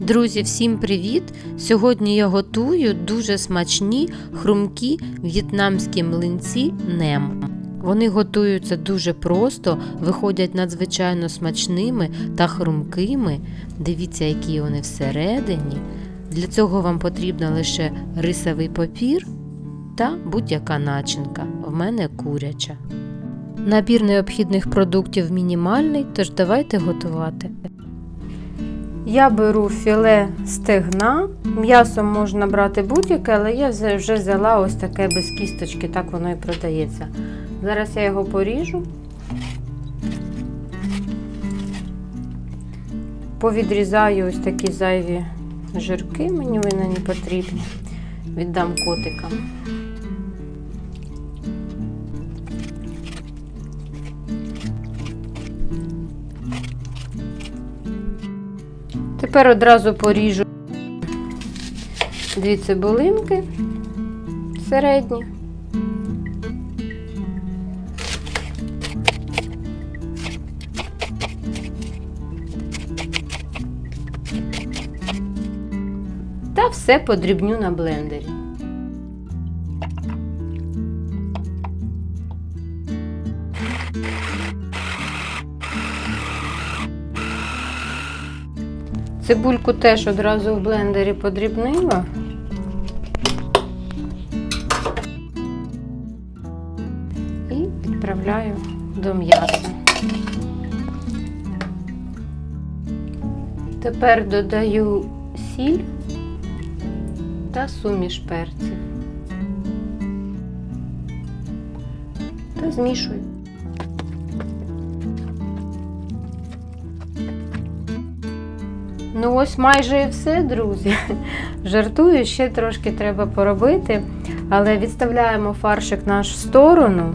Друзі, всім привіт! Сьогодні я готую дуже смачні хрумкі в'єтнамські млинці нем. Вони готуються дуже просто, виходять надзвичайно смачними та хрумкими. Дивіться, які вони всередині. Для цього вам потрібно лише рисовий папір та будь-яка начинка. В мене куряча. Набір необхідних продуктів мінімальний, тож давайте готувати. Я беру філе стегна. М'ясо можна брати будь-яке, але я вже взяла ось таке без кісточки, так воно і продається. Зараз я його поріжу. Повідрізаю ось такі зайві жирки, мені вони не потрібні. Віддам котикам. Тепер одразу поріжу дві цибулинки середні. Та все подрібню на блендері. Цибульку теж одразу в блендері подрібнила. І відправляю до м'яса. Тепер додаю сіль та суміш перців. Та змішую. Ну, ось майже і все, друзі. Жартую, ще трошки треба поробити, але відставляємо фаршик наш в сторону.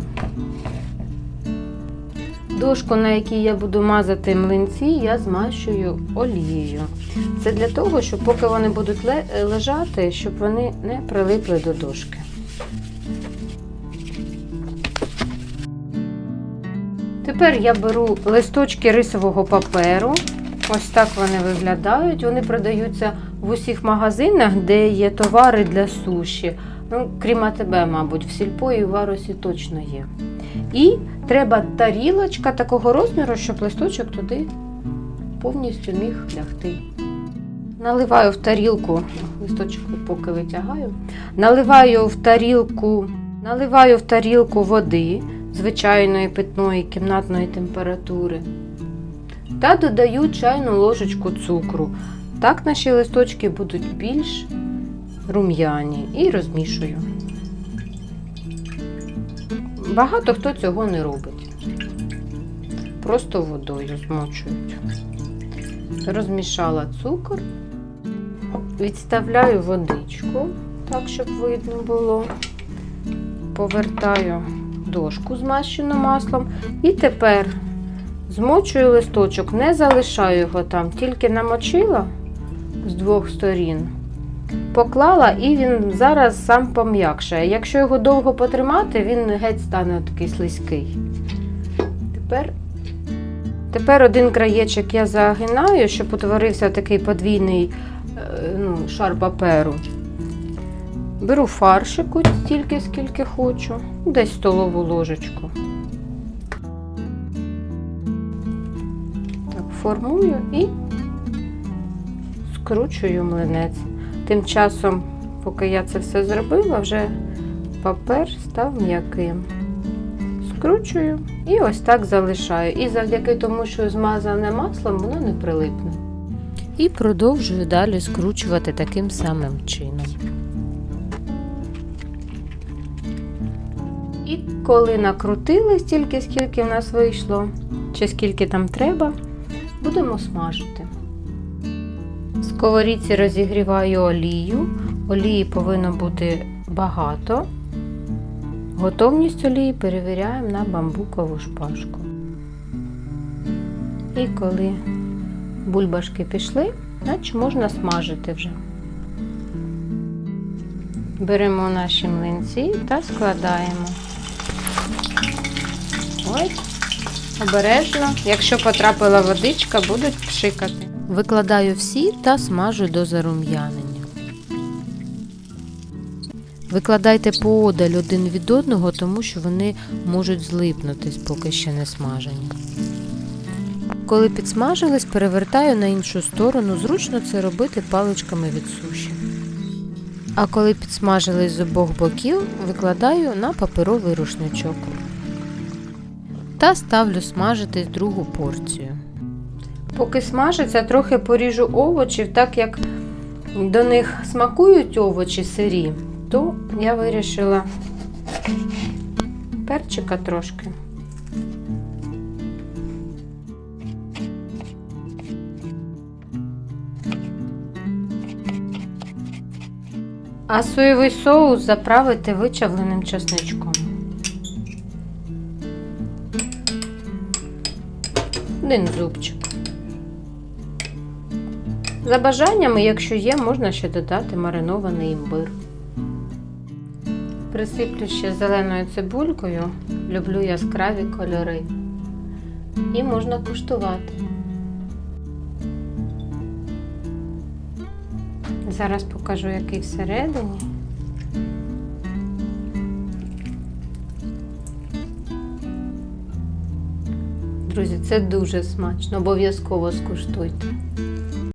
Дошку, на якій я буду мазати млинці, я змащую олією. Це для того, щоб поки вони будуть лежати, щоб вони не прилипли до дошки. Тепер я беру листочки рисового паперу. Ось так вони виглядають. Вони продаються в усіх магазинах, де є товари для суші. Ну, крім АТБ, мабуть, в сільпо і в варусі точно є. І треба тарілочка такого розміру, щоб листочок туди повністю міг лягти. Наливаю в тарілку, листочок поки витягаю. Наливаю в тарілку, наливаю в тарілку води звичайної питної кімнатної температури та додаю чайну ложечку цукру. Так наші листочки будуть більш рум'яні і розмішую. Багато хто цього не робить. Просто водою змочують. Розмішала цукор, відставляю водичку, так, щоб видно було. Повертаю дошку змащену маслом. І тепер змочую листочок, не залишаю його там, тільки намочила з двох сторін. Поклала і він зараз сам пом'якшає. Якщо його довго потримати, він геть стане такий слизький. Тепер, тепер один краєчок я загинаю, щоб утворився такий подвійний е, ну, шар паперу. Беру фаршику стільки, скільки хочу, десь столову ложечку. Формую і скручую млинець. Тим часом, поки я це все зробила, вже папер став м'яким. Скручую і ось так залишаю. І завдяки тому, що змазане маслом, воно не прилипне. І продовжую далі скручувати таким самим чином. І коли накрутили стільки, скільки в нас вийшло, чи скільки там треба, будемо смажити. В сковорідці розігріваю олію. Олії повинно бути багато. Готовність олії перевіряємо на бамбукову шпажку. І коли бульбашки пішли, значить можна смажити вже. Беремо наші млинці та складаємо. Ось, обережно. Якщо потрапила водичка, будуть пшикати. Викладаю всі та смажу до зарум'янення. Викладайте поодаль один від одного, тому що вони можуть злипнутись, поки ще не смажені. Коли підсмажились, перевертаю на іншу сторону, зручно це робити паличками від суші. А коли підсмажились з обох боків, викладаю на паперовий рушничок. Та ставлю смажитись другу порцію. Поки смажиться, трохи поріжу овочів, так як до них смакують овочі сирі, то я вирішила перчика трошки. А соєвий соус заправити вичавленим чесничком. Один зубчик. За бажаннями, якщо є, можна ще додати маринований імбир. Присиплю ще зеленою цибулькою. Люблю яскраві кольори. І можна куштувати. Зараз покажу, який всередині. Друзі, це дуже смачно, обов'язково скуштуйте.